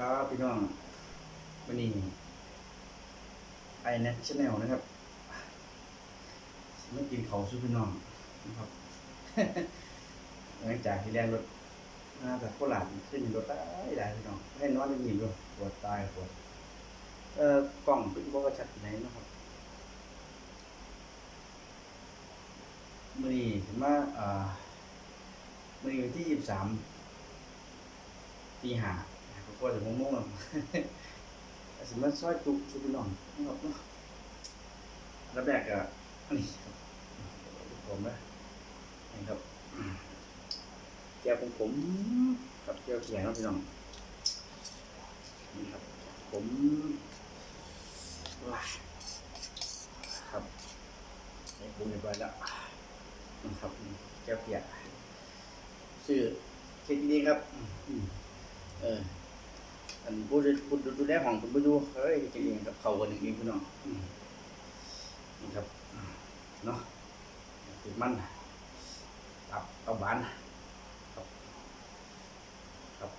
ครับพี่น้องวันนี้ไอเน็ตชาแนลนะครับไม่กินเขาวสู้พี่น้องนะครับหลังจากที่แรงรถมาจากโคราชขึ้นรถได้ได้พี่น้องให้นอนไม่มีด้วยปวดตายปวดเอ่อกล้องเป็นบ่ว่าชัดไหนนะครับมื่อนี้ถึงมาอ่ามื่อนี้วันที่ยี่สิบสามตีหา ก็กลัวจะงงๆแล้วสมมติซอยจุกชุบพี่น้องนะครับเนาะแล้วแบกอะอันนี้ครับผมนะนี่ครับแก้วของผมกับแก้วเขียงเนาะพี่น้องนี่ครับผมว้าครับนี่ปรุงเรียบร้อยแล้วนะครับแก้วเปียกชื่อเช็คดีๆครับอืมเออ อันผู้ผู้ดูแลห้องคุณผู้ดูเฮ้ยจริงกับเขากันอย่างนี้พี่น้องนี่ครับเนาะติดมันตับเอาบานครับครับ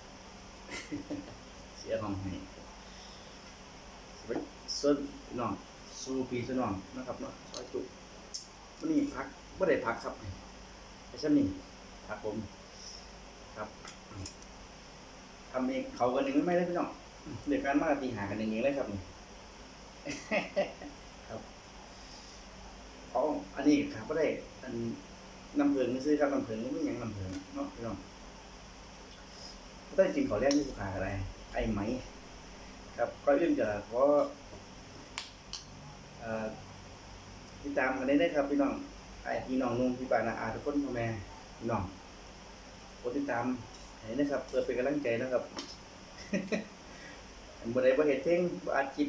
เสียห้องให้สวัสดีส่วนน้องสู้ปีสน้องนะครับเนาะซอยจุวันนี้พักไม่ได้พักครับไอ้ชั้นนี่พักผม ทำเองเขากันหนึ่งไม่ได้พี่น้องเดือการมากตีหากันหนึ่งเองเลยครับนี่ครับเอาอันนี้ครับก็ได้ อันน้ำเพิงนี่ซื้อครับน้ำเพิงไม่ยังน้ำเพิงเนาะพี่น้องก็ได้จริงขอแรกที่สุขาอะไร ไอ้ไหม ครับก็อื่นกับเพราะอ่อติดตามกันได้เลยครับพี่น้องไอ้พี่น้องนุ่งพี่ปานาอาทุกคนพ่อแม่พี่น้องกดติดตาม ให้นะครับเพื่อเป็นกำลังใจนะครับอันบ่ไดบ่เฮ็ดเพลงบ่อัดคลิป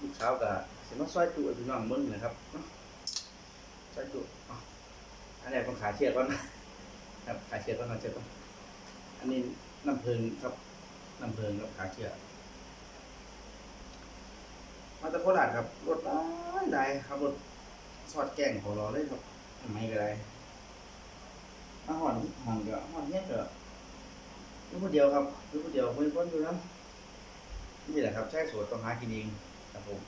ลูกสาวก็สิมาซอยจุให้พี่น้องเบิ่งนะครับซอยจุเอาอันนี้ต้องขาเชือกก่อนนะครับขาเชือกก่อนขาเชือกก่อนอันนี้น้ำเพลิงครับน้ำเพลิงกับขาเชือกมาจากโคราชครับรถหลายหลายครับรถสอดแกงของเราเลยครับไม่ก็ได้มาหอนห้องก็หอนเฮ็ดก็ อยู่คนเดียวครับอยู่คนเดียวไม่คนอยู่นะนี่แหละครับใช่สวนต้องหากินเองครับผม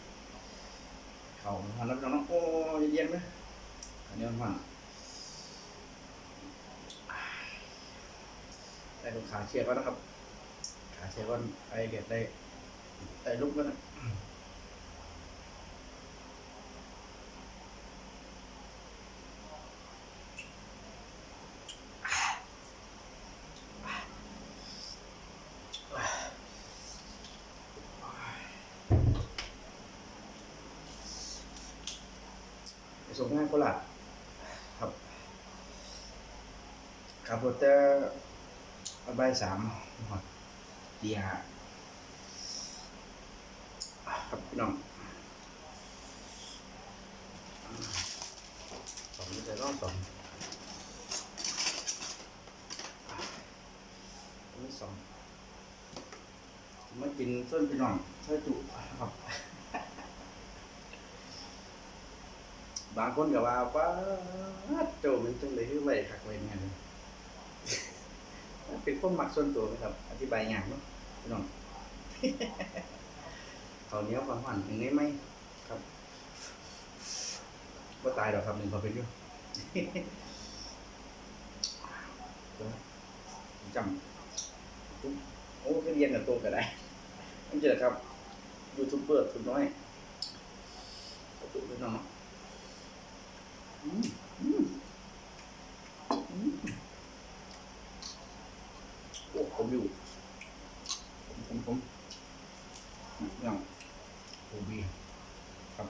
เขาทำแล้วน้องโอ้เย็นไหมอันนี้มันมังได้ลูกขาเชียร์ก็นะครับ ขาเชียร์ก็ไอเด็ดได้ได้ลุกแล้วนะไปส่งงานโคราชครับขับรถ แต่บ่ายสามหอดตีห้าครับพี่น้องสองนี่จะต้องสองอันนี้สองมากินส้นพี่น้องช่วยจุครับ บางคนก็ว่าป้าดโจมันจังเลยคือไว้คักไว้แม่น เป็นคนมักส่วนตัวไหมครับ อธิบายยากเนาะพี่น้องเขาเนี้ยความหวานอย่างนี้ไหมครับก็ตายดอกครับหนึ่งเขาเป็นอยู่จำโอ้ก็เรียนกับตัวก็ได้นั่นเจอครับยูทูบเบอร์ทุนน้อยขอบคุณพี่น้องอืมอืมโอ้ ผมอยู่ผมผมผมอย่างโอบีครับ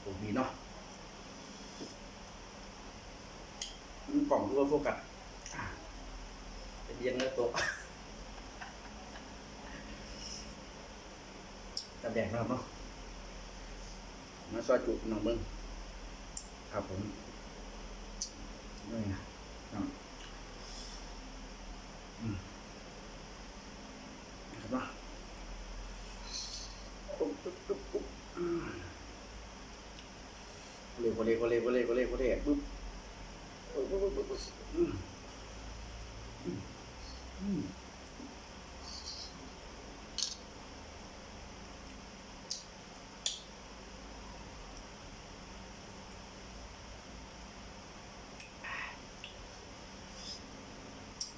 โอบีเนาะอืมกล่องตัวโฟกัสอะเป็นเรียงแล้วโต๊ะตะแบกนะครับเนาะมาซอยจุน้องเบิ้งครับผมนี่นะ ครับอืมนะครับเนาะปุ๊บปุ๊บปุ๊บปุ๊บอืมเร็วเร็วเร็วเร็วเร็วเร็วเร็วปุ๊บปุ๊บปุ๊บปุ๊บปุ๊บอืมอืมอืม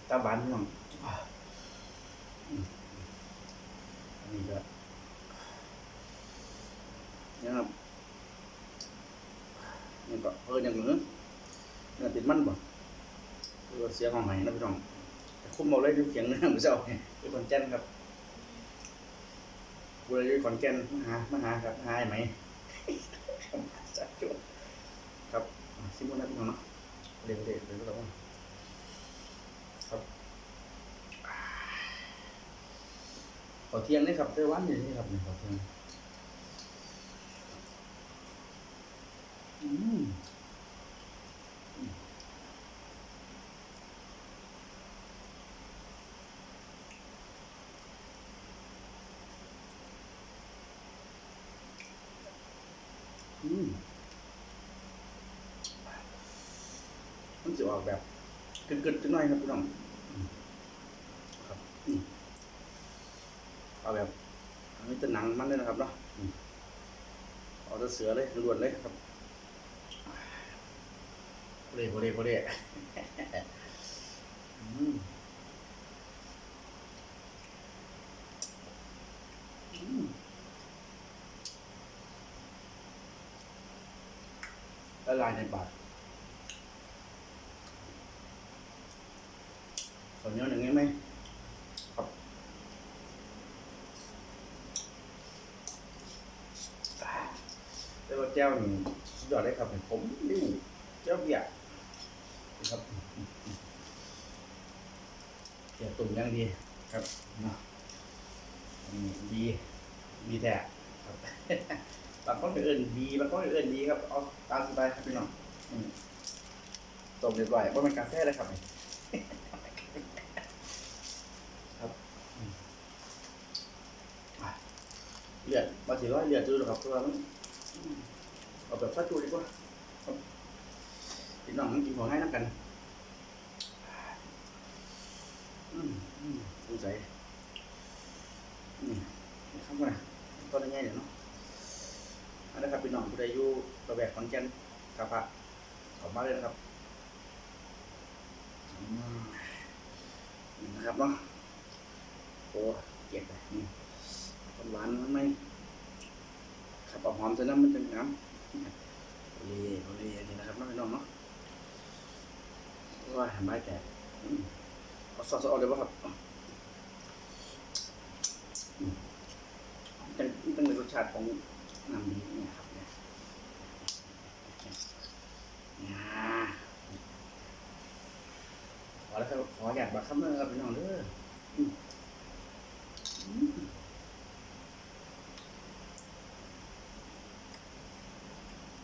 ตาบานพี่น้องอ่าอืมอันนี้ก็เนี่ยครับนี่ก็เอออย่างเหนือเนี่ยติดมันบ่เออเสียของใหม่นะพี่น้องแต่คุ้มเอาเลยดูเขียงเนื้อมือเจ้าเนี่ยเป็นคนแจ้นครับบุรีขอนแก่นมาหามาหาครับหาไอ้ไหมจัดจุดครับอะซิมโมนัสพี่น้องเนาะเร็วๆเร็วเร็วๆครับ ขอเที่ยงนี่ครับไต้หวันอยู่นี่ครับนี่ขอเที่ยงอืมมันจะออกแบบกึดๆจังหน่อยครับพี่น้องอืมครับอืม เอาแบบอันนี้จะหนังมันเลยนะครับเนาะอืมเอาแต่เสือเลยล้วนเลยครับโคเรโคเรโคเรอืมอืมละลายในปากขอเหนียวหนึ่งได้ไหม แต่ว่าแก้วนี่สุดยอดเลยครับผมนี่แก้วเบียร์นะครับเบียร์ตุ่มย่างดีครับนาะดีดีแท้ครับบางคนเอื่นดีบางคนเอื่นดีครับเอาตามสบายครับพี่น้องอืมต้มเรียบร้อยว่าเป็นกาแฟเลยครับครับเลือดมาถือว่าเลือดจืดหรอครับเพราะว่ามัน เอาแบบซาจูดีกว่าพี่น้องมันกินของให้นักกันอืมอืมสงสัยนี่ข้างบนนะต้นง่ายเดี๋ยวเนาะอันนะครับพี่น้องผู้ใดอยู่ระแวกขอนแก่นครับพระขอบมาเลยนะครับนี่นะครับเนาะโอ้เก็บเลยนี่หวานๆมันไม่ขับเอาหอมใส่น้ำมันจะงาม โอเล่โอเล่อันนี้นะครับน้องน้องเนาะว่าไม้แตกอืมเอาซอสเอาเลยป่ะครับอืมจังจังในรสชาติของน้ำดีเนี่ยครับเนี่ยขอแล้วครับขออยากบักคำนึงครับพี่น้องเด้อม อืม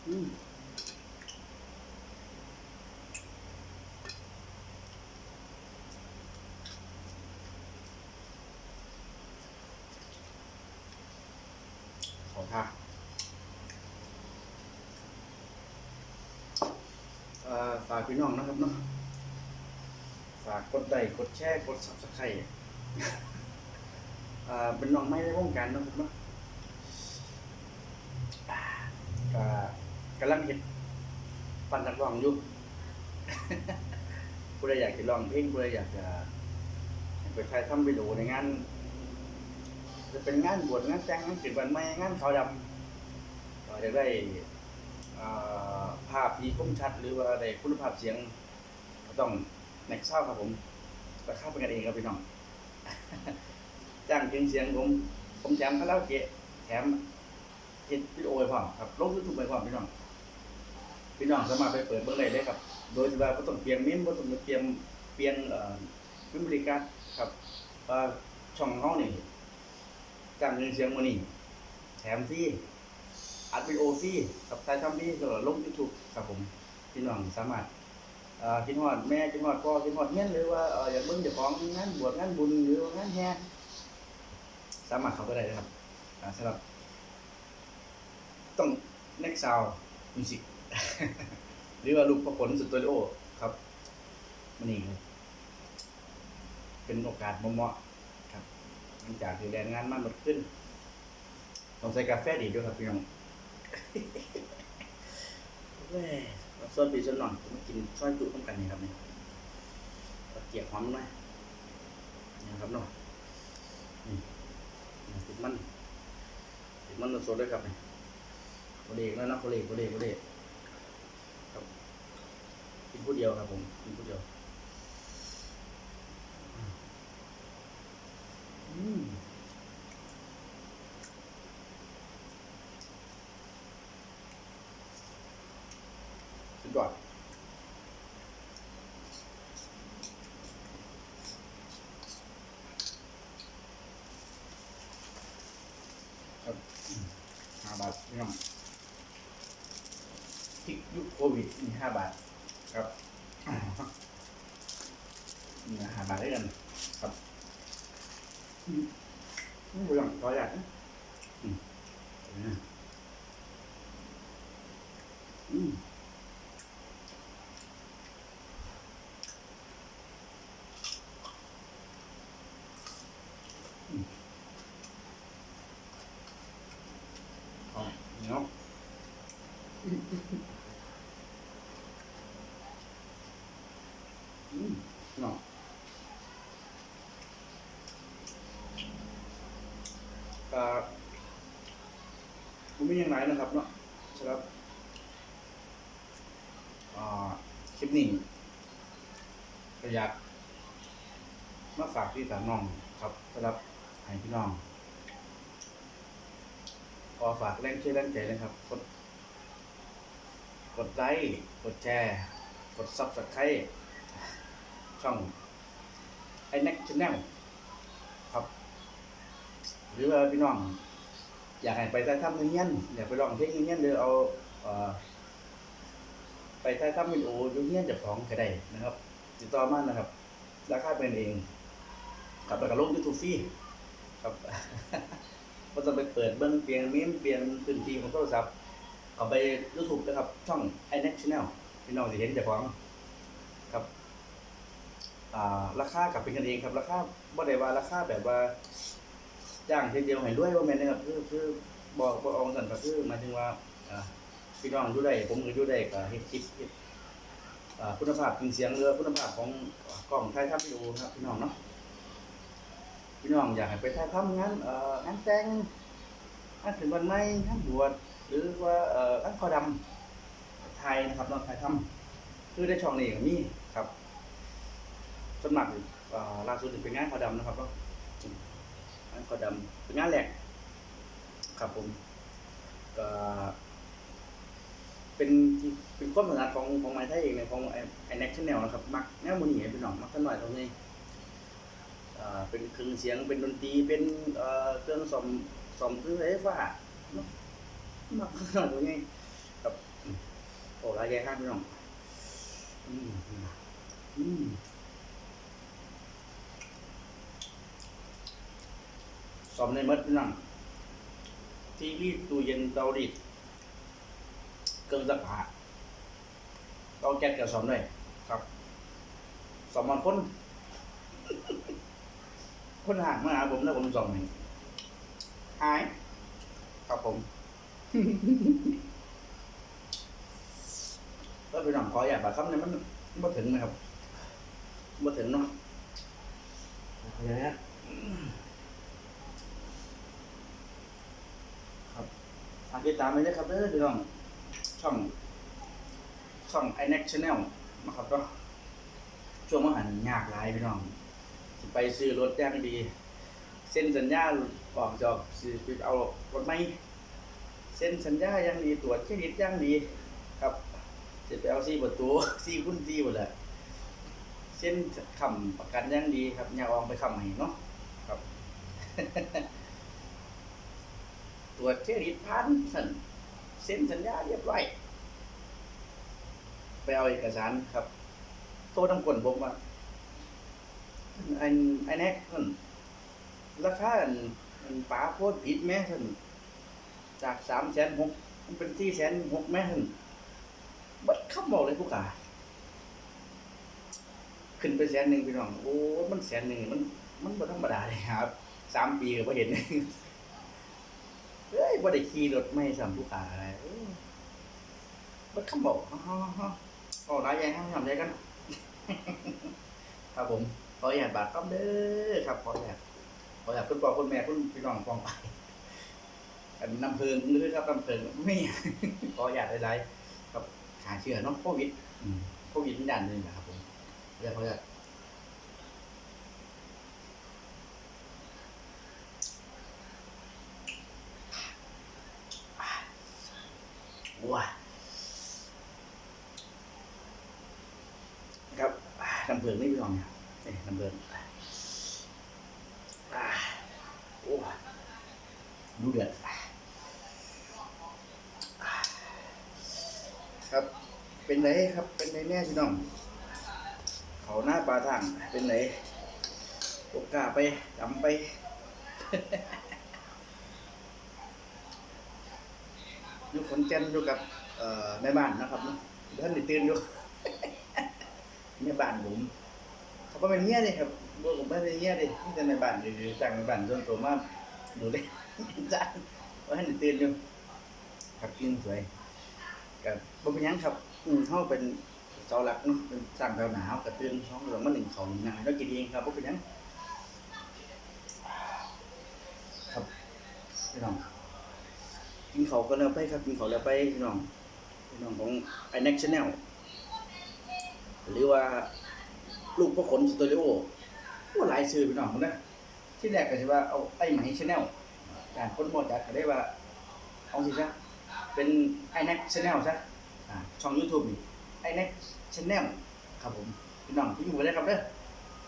ขอท่าฝากพี่น้องนะครับเนาะ ฝากกดไลค์กดแชร์ กด subscribe อ่าเป็นน้องไม่ในวงการนะครับเนาะอ่าก็ กำลังเห็นปันนักร้องอยู่ผู้ใดอยากจะร้องเพลงผู้ใดอยากจะไปถ่ายทำวิดีโอในงาน จะเป็นงานบวชงานแต่งงานปิดวันใหม่งานขาวดำก็จะได้ภาพที่คมชัดหรือว่าได้คุณภาพเสียงต้องแน็กเศร้าครับผมราคาเป็นกันเองครับพี่น้องจ้างเครื่องเสียงผม ผมแถมคาราโอเกะแถมเฮ็ดวิดีโอไปพร้อมครับลงยูทูบไปพร้อมพี่น้อง พี่น้องสามารถไปเปิดเบิ่งได้ครับ โดยที่ว่าบ่ต้องเปลี่ยนเมมบ่ต้องเปลี่ยนเปลี่ยนเอ่อวิบริการครับว่าช่องเฮานี่จ้างเครื่องเสียงมื้อนี้แถมฟรีอัดวิดีโอฟรีครับถ่ายทำฟรีแล้วก็ลง YouTube ครับผมพี่น้องสามารถเอ่อคิดฮอดแม่คิดฮอดพ่อคิดฮอดเฮียหรือว่าเอ่ออยากเบิ่งเจ้าของงานบวชงานบุญหรืองานแห่สามารถเข้าไปได้นะครับสำหรับต้อง next sound music หรือว่าลูกประผลสตูดิโอครับมันนี่เป็นโอกาสเหมาะๆครับหลังจากที่แรงงานมันหมดขึ้นต้องใส่กาแฟดีด้วยครับพี่น้องแม่ส่วนปีส่วนหน่อยจะมากินซอยจุต้มกันนี่ครับเนี่โอเคเกียกหอมหน่อยนะครับเนาะนี่ติดมันติดมันสดๆด้วยครับนี่โคเลกแล้วนะโคเลกโคเลกโคเลก กินผู้เดียวครับผมกินผู้เดียวอืมสุดยอดครับห้าบาทพี่น้องพริกยุคโควิดมีห้าบาท ครับนี่ห้า บาทได้กันครับอืมอืมเรื่องต่อยากอืมอืมเอาเนาะอืมเนาะ ก็ผมมีอย่างไรนะครับเนาะสำหรับคลิปนี้ก็อยากมาฝากพี่สามน้องครับสำหรับให้พี่น้องขอฝากแรงเชื่อแรงใจนะครับ กด กดไลค์กดแชร์กดซับสไครต์ช่องไอ n น็กช n แนลครับ หรือว่าพี่น้อง อยากให้ไปถ่ายทำเงี้ยนอยากไปลองเพลงเงี้ยนหรือเอาเอ่อไปถ่ายทำวิดีโออยูเงี้ยนจากของก็ได้นะครับ ติดต่อมานะครับ ราคาเป็นเองครับแล้วก็ลงยูทูบฟรีครับก็ต้องไปเปิดเบิ้งเปลี่ยนเมมเปลี่ยนพื้นที่ของโทรศัพท์เอาไปยูทูบนะครับ ช่อง i n e t Channel พี่น้องจะเห็นจากของครับราคากับเป็นกันเองครับ ราคาบ่ได้ว่าราคาแบบว่า จ้างเทีเดียวให้รวยว่าแม่นนะครับคือคือบอกบอกองสันก็คือหมายถึงว่าอ่าพี่น้องอยู่ได้ผมก็อยู่ได้ก็เฮ็ดคลิปเฮ็ดอ่าคุณภาพคือเสียงเรือคุณภาพของกล้องถ่ายทำวิดีโอครับพี่น้องเนาะพี่น้องอยากให้ไปถ่ายทำงานเอ่องานแต่งงานถึงวันใหม่งานบวชหรือว่าเอ่องานคอดำไทยนะครับน้องถ่ายทำคือได้ช่องนี้ก็มีครับสมัคราล่าสุดเป็นงานคอดำนะครับเนาะ งานขาวดำเป็นงานแรกครับผมก็เป็นเป็นความถนัดของของไม้ไทยเองในของไอไอแน็กชแนลนะครับ มักแนวมันนี่เป็นหน่องมักท่านหน่อยตรงนี้เป็นเครื่องเสียงเป็นดนตรีเป็นเครื่องซ่อมซ่อมเครื่องไฟฟ้าเนาะมักขนาดตรงนี้ครับโอ้รายใหญ่ข้างพี่น้องอืมอืม สอมในมัดพี่น้องทีวีตู้เย็นเตารีดเครื่องซักผ้าเตาแก๊สกับสอมได้ครับสอมมันคนคนห่างมาหาผมแล้วผมสอมให้หาย ครับผมแล้วพี่น้องขออยากบาคำเนี่ยมันมันถึงนะครับมาถึงเนาะอย่างนี้ ฝากติดตามไปด้วยครับเด้อพี่น้อง ช่อง ช่อง i n e x Channel นะครับก็ช่วงมหันยากหลายพี่น้องไปซื้อรถย่างดี เส้นสัญญาออกจอกสิไปเอารถไหมเส้นสัญญาย่างดีตรวจเครดิตย่างดี ครับจะไปเอาซีประตูซีคุณซีหมดเลยเส้นคำประกันย่างดีครับอย่าเอองไปคำให้เนาะครับ รวจเครดิตพันสันเซ็นสัญญาเรียบร้อยไปเอาเอกสารครับโทษทำกลผมว่าไอ้ไอ้แน็กท่านราคาอันป๋าโพดผิดแม่ท่านจากสามแสนหกมันเป็นที่แสนหกแม่ท่านบัดขับบอกเลยผู้กาขึ้นไปแสนหนึ่งพี่น้อง โอ้ มันแสนหนึ่งมัน มันบ่ธรรมดาเลยครับสามปีก็บ่เห็นเฮ้ย บ่ได้ขี่รถไม่สัมผู้ขาอะไรเอ้ยบ่คำบอกฮ่าฮ่าฮ่าอ๋อหลายอย่างทำใจกันครับผมขออยากบาทครับเด้อครับขออยากขออยากคุณพ่อคุณแม่คุณพี่น้องฟองไปอันน้ำเพลิงหรือครับน้ำเพลิงไม่ขออยากหลายๆครับหาเชื้อน้องโควิดโควิดนี่ด่านหนึ่งนะครับผมเรียกเขาจะ ว้าครับน้ำเพลิงนี่พี่น้องเนี่ยน้ำเพลิงอ่าโอ้ดูเดือดครับ เป็นไรครับ เป็นไรแน่พี่น้อง เขาหน้าปลาทางเป็นไรโอกาไปดำไป อนแก่นอยู่กับเอ่อแม่บ้านนะครับเนาะท่านได้ตื่นอยู่แม่บ้านผมเขาเป็นเมียเลยครับบ่ผมไม่ได้เมียเลยนี่แต่แม่บ้านอยู่ๆจ้างแม่บ้านส่วนตัวมาดูเลยจ้างว่าท่านตื่นอยู่ครับกินสวยกับบ่เป็นยังครับอืมเฮาเป็นเสาหลักเนาะเป็นสร้างดาวหนาวกระตื้นช่องลงมาหนึ่งเขาหนึ่งนาแล้วกินเองครับบ่เป็นยังครับพี่น้อง กินเขาก็แล้วไปครับกินเขาแล้วไปพี่น้องพี่น้องของ i n e x Channel หรือว่าลูกพ่อขนสตูดิโอว่าหลายชื่อพี่น้องผมนะที่แรกก็สิว่าเอาไอ้ไหม Channel การคนบ่จักก็ได้ว่าเอาสิซะเป็น i n e x Channel ซะอ่ช่อง YouTube นี่ i n e x Channel ครับผมพี่น้องพี่อยู่กันได้ครับเด้อ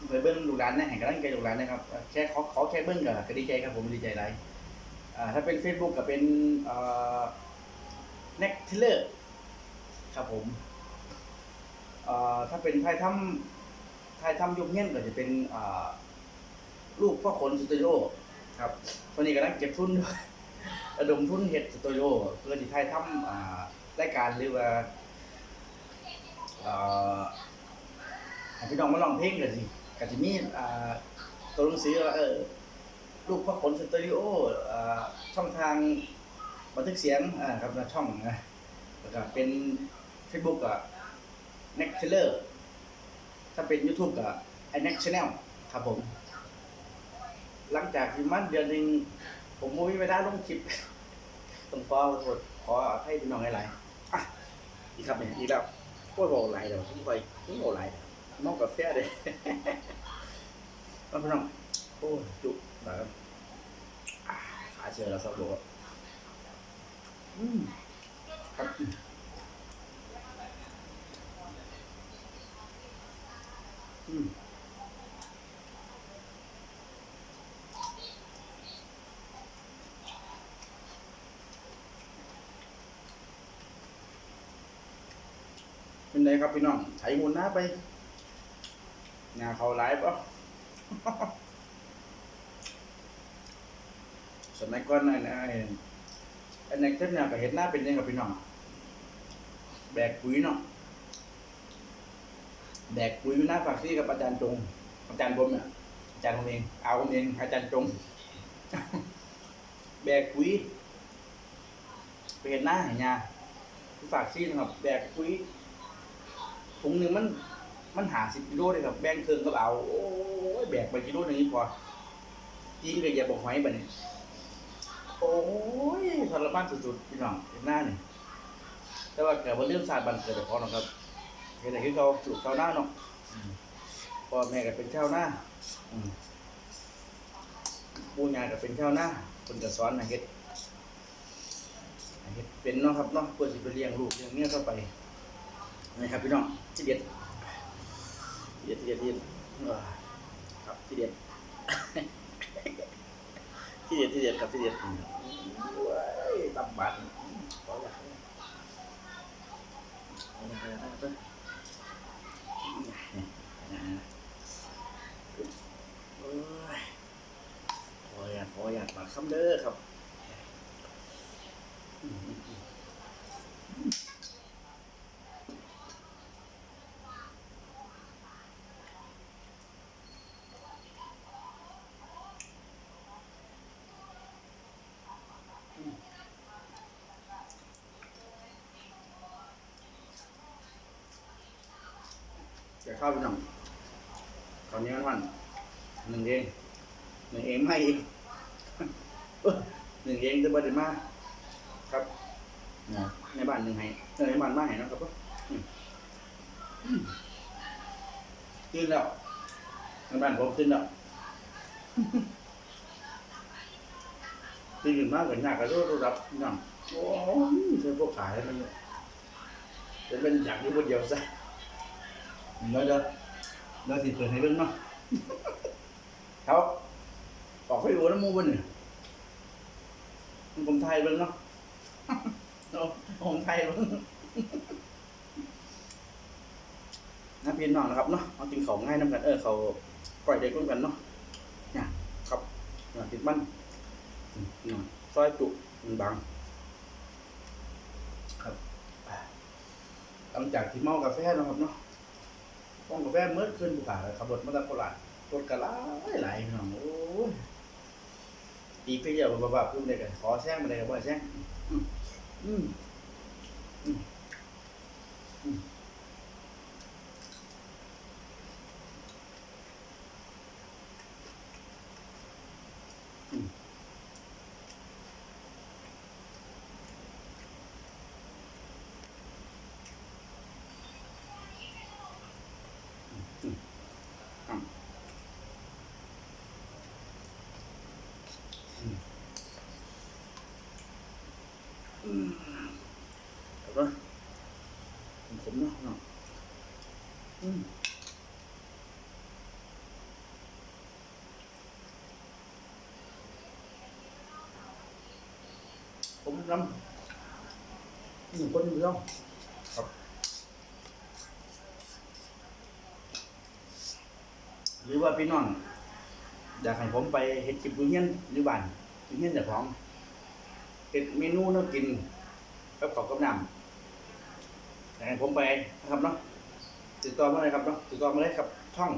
เปิดเบิ้งลูกหลานนะให้กำลังใจลูกหลานนะครับแค่ขอขอแค่เบิ้งก็ก็ดีใจครับผมดีใจหลายอ่า ถ้าเป็น Facebook ก็เป็นเอ่อ Next Tiller ครับผมอ่อถ้าเป็นไทยทำไทยทำยุคเงี้ยก็จะเป็นอ่าลูกพ่อขนสตูดิโอครับตอนนี้กำลังเก็บทุนอยู่ระดมทุนเฮ็ดสตูดิโอเพื่อที่ไทยทำอ่ารายการหรือว่าเอ่อให้พี่น้องมาลองเพลงกันสิก็จะมีอ่ตัวหนังสือว่าเออ ลูกพ่อขนสตูดิโอช่องทางบันทึกเสียงครับนะช่องนะแล้วก็เป็น Facebook ก็ Next e l e r ถ้าเป็น YouTube ก็ i Next Channel ครับผม หลังจากที่มันเดือนหนึ่งผมบ่มีเวลาลงคลิปต้องขอโทษขออภัยพี่น้องหลายๆอะอีกครับเนี่ยอีกแล้วโอ้ยบอกหลายเดี๋ยวผมคอยผมบอกหลายนองกาแฟเลยน้องพี่น้องโอ้ยจุ แบบอ่าขาเชื่อแล้วสบายอืมครับอืมเป็นไงครับพี่น้องใช้มูลหน้าไปงานเขาไลฟ์ป่ะ ส มัยก่อนน่ะนไอ้ไอ้เน็กเทนเนี่ยก็เห็นหน้าเป็นยังกับพี่น้อง แบกปุ๋ยเนาะ แบกปุ๋ยหน้าฝากซี่กับอาจารย์จง อาจารย์ผมเนี่ยอาจารย์ผมเอง เอาผมเอง อาจารย์จง แบกปุ๋ยไปเห็นหน้าเห็นยาฝากซี่นะครับ แบกปุ๋ยถุงหนึ่งมัน มันหาสิบกิโลเลยครับแบ่งเครื่องก็เอา โอ้ยแบกไปกิโลหนึงนี่พอกินก็อย่าบอกหอยไปเนี่ย อ้ยทรมานสุดๆพี่น้องเห็นหน้าเนี่ยแต่ว่าเกิดว่าเรื่องศาสตร์บันเกิดแต่พอนะครับเห็นแต่คือเขาปลูกชาวนาเนาะพ่อแม่ก็เป็นชาวนาปู่ย่าก็เป็นชาวนาคนก็สอนให้เฮ็ดเฮ็ดเป็นเนาะครับเนาะเพื่อสิไปเลี้ยงลูกเลี้ยงเมียเข้าไปนะครับพี่น้องที่เด็ดที่เด็ดที่เด็ดเด็ดครับที่เด็ดที่เด็ดที่เด็ดครับที่เด็ด อืมว้ายตับบันขออยากให้เอาอยากให้เอาอยากให้โอ้ยขออยากขออยากมาคำเด้อครับอืม เดี๋ยวเข้าไปหน่อยตอนนี้มันหนึ่งเองหนึ่งเองไม่เองหนึ่งเองจะบ่ได้มาครับในบ้านหนึ่งให้ในบ้านมาให้นะครับตื่นแล้วในบ้านผมตื่นแล้วตื่นมากกว่าหนักกระโดดรับนั่งโอ้ยเธอพวกขายมันจะเป็นอยากอยู่คนเดียวซะ แล้วเดี๋ยวเดี๋ยวสิเปิดให้เบิ่งเนาะเขาออกไปดูน้ำมูบนเนี่ยผมไทยเบิ่งเนาะเอาผมไทยเบิ่งน้าพี่น้องนะครับเนาะเอากินของง่ายน้ำกันเออเขาปล่อยเด็กร่วมกันเนาะเนี่ยครับนี่ติดมันอืมอืมซอยจุมันบางครับหลังจากที่เมากาแฟนะครับเนาะ ป้องกาแฟเมื่อคืนบุกขาขับรถมาตะโคราชรถกระไรไหลายพี่น้องโอ้ยตีไปเยวบ้าบ้าพูดเลยกันขอแซงมาเลยกับบ่แซงอืมอืมอืมอืม แล้วก็ผมเนาะเนาะอืม ผมรำหนึ่งคนเดียวครับหรือว่าพี่น้องอยากให้ผมไปเฮ็ดกิบยูเฮียนอยู่บ้านยูเฮียนเจ้าของเฮ็ดเมนูแน้กินกับข้าวกับน้ำอยากให้ผมไปนะครับเนาะติดต่อมาเลยครับเนาะติดต่อมาเลยครับช่อง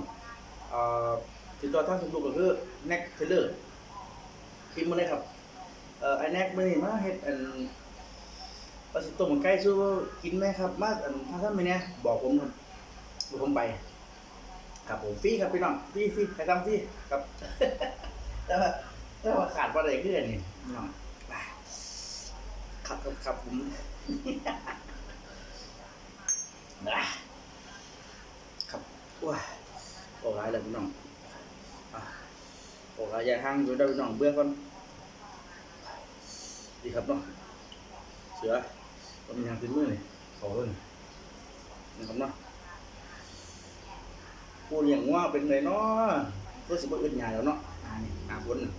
ติดต่อทางเฟซบุ๊กก็คือ Neck Taylor พิมพ์มาเลยครับ เอ่อไอแน็กมื้อนี้มาเฮ็ดอันปลาสิต้มไก่สู้กินไหมครับ มาอันถ้าท่านไม่แน่ยบอกผมครับเดี๋ยวผมไป ครับผมฟรีครับพี่น้องฟรีฟรีใครทำฟรีครับ แต่ว่าแต่ว่าขาดอะไรขึ้นนี่พี่น้องครับครับครับผมนะครับว้าโอ้ร้ายเลยพี่น้องโอ้ร้ายอย่าห้างอยู่ได้พี่น้องเบื่อก่อน ดีครับเนาะเสือก็มีทางติดมือเลยขอเลยนะครับเนาะผู้เลี้ยงว่าเป็นไงเนาะก็สิบ่อึดหยาแล้วเนาะอ่านี่หาคนน่ะ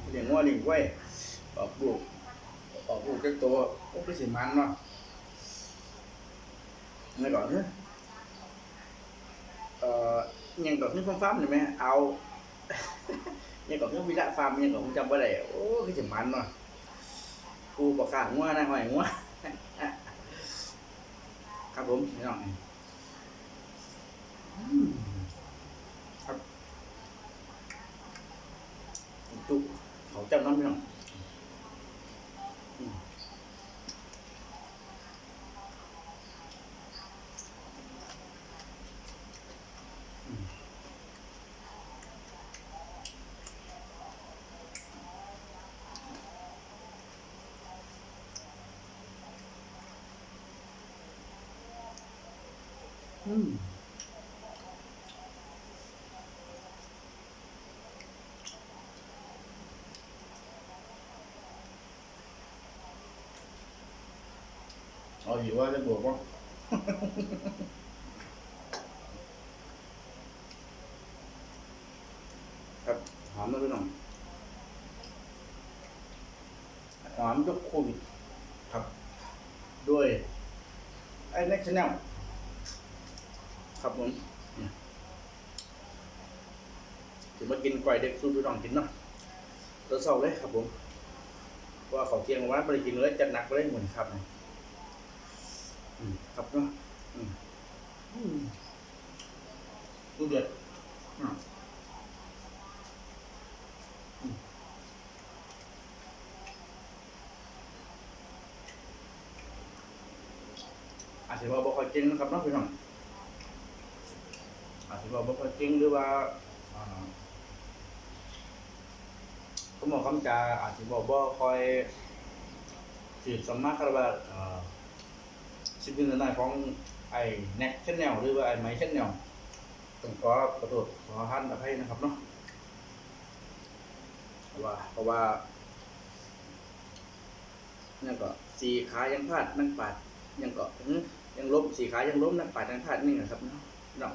ผู้เลี้ยงว่าเลี้ยงไว้ออกลูกออกลูกจักตัวโอ้ก็สิมันเนาะไงก่อนเด้อเอ่อยังก่อนนี่ฟาร์มๆนี่แม่เอาอิหยังก่อนคือวิระฟาร์มยังก่อนผมจำบ่ได้โอ้ก็สิมันเนาะ ครูประกาศงัวนะหอยงัวครับผมพี่น้องครับจุเขาจำน้ำพี่น้อง อืมเอาอยู่ว่าจะบวกป่ะครับหอมมาพี่น้องหอมยกโควิดครับ ด้วย ไอ้ next channel ครับผมเนี่ยถึงมากินก๋วยเด็กสู้พี่น้องกินเนาะตอนเช้าเลยครับผมเพราะว่าเขาเที่ยงวันไม่ได้กินเลยจัดหนักไปเลยเหมือนครับเนี่ยอืมครับเนาะอืมอืมดูเดือดอะอืมอาจจะว่าบอกคอยเก่งนะครับเนาะพี่น้อง อาบอกว่าจริงหรือว่าอ่าคำบอกคำจาอาจจะบอกว่าคอยสืบสมมาคารวะสิ่งหนึ่งในของไอ้แน็กเช่นแนวหรือว่าไอ้ไม้เช่นแนวต้องขอประโทษขอท่านอภัยนะครับเนาะเพราะว่าเพราะว่านั่นก็สี่ขายังพลาดนั่งปาดยังเกาะยังล้มสี่ขายังล้มนั่งปาดนั่งพลาดนี่นะครับเนาะพี่น้อง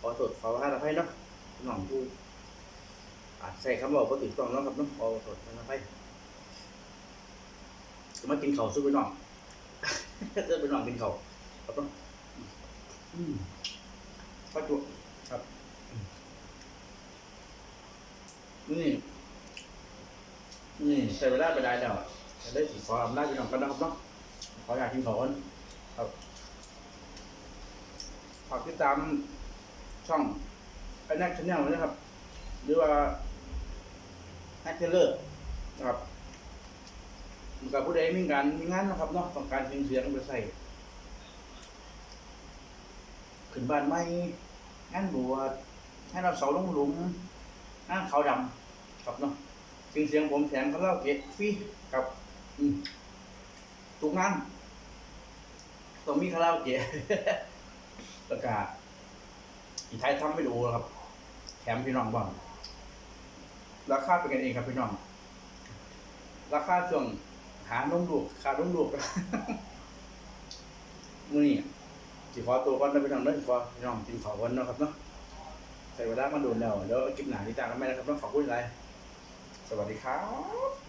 ขอโทษขอท่านอภัยเนาะพี่น้องผู้อาจใช้คำบอกว่าถูกต้องเนาะครับเนาะขอโทษท่านอภัยจะมากินเข้าวสู้พี่น้องจะไปน้องกินเข้าครับเนาะอืมป้าจุครับนี่นี่ใช้เวลาไปได้แล้วจะได้สิขออำนาจพี่น้องกันนะครับเนาะขออยากกินเข้าวกันครับฝากติดตาม ช่องไอ้นักชแนลนะครับ หรือว่าแฮกเทเลอร์นะครับมันกับผู้ใดมีงานมีงานนะครับเนาะต้องการเสียงเสียงไปใส่ขึ้นบ้านใหม่งานบวชให้เราเสาลงหลุมงานขาวดำครับเนาะเสียงเสียงผมแถมเขาเล่าเกะฟรีครับอืมทุกงานต้องมีคาราโอเกะแล้วก็อี ไทยทำไม่ดูนะครับ แถมพี่น้องบ้างราคาเป็นกันเองครับพี่น้อง ราคาช่วงหานมลูกค่านมลูกมือนี้สิขอตัวก่อนนะพี่น้องเด้อสิขอพี่น้องกินข้าวกันนะครับเนาะใส่เวลามาโดนแล้วเดี๋ยวคลิปหนาติดตามกันใหม่นะครับต้องขอบคุณหลายสวัสดีครับ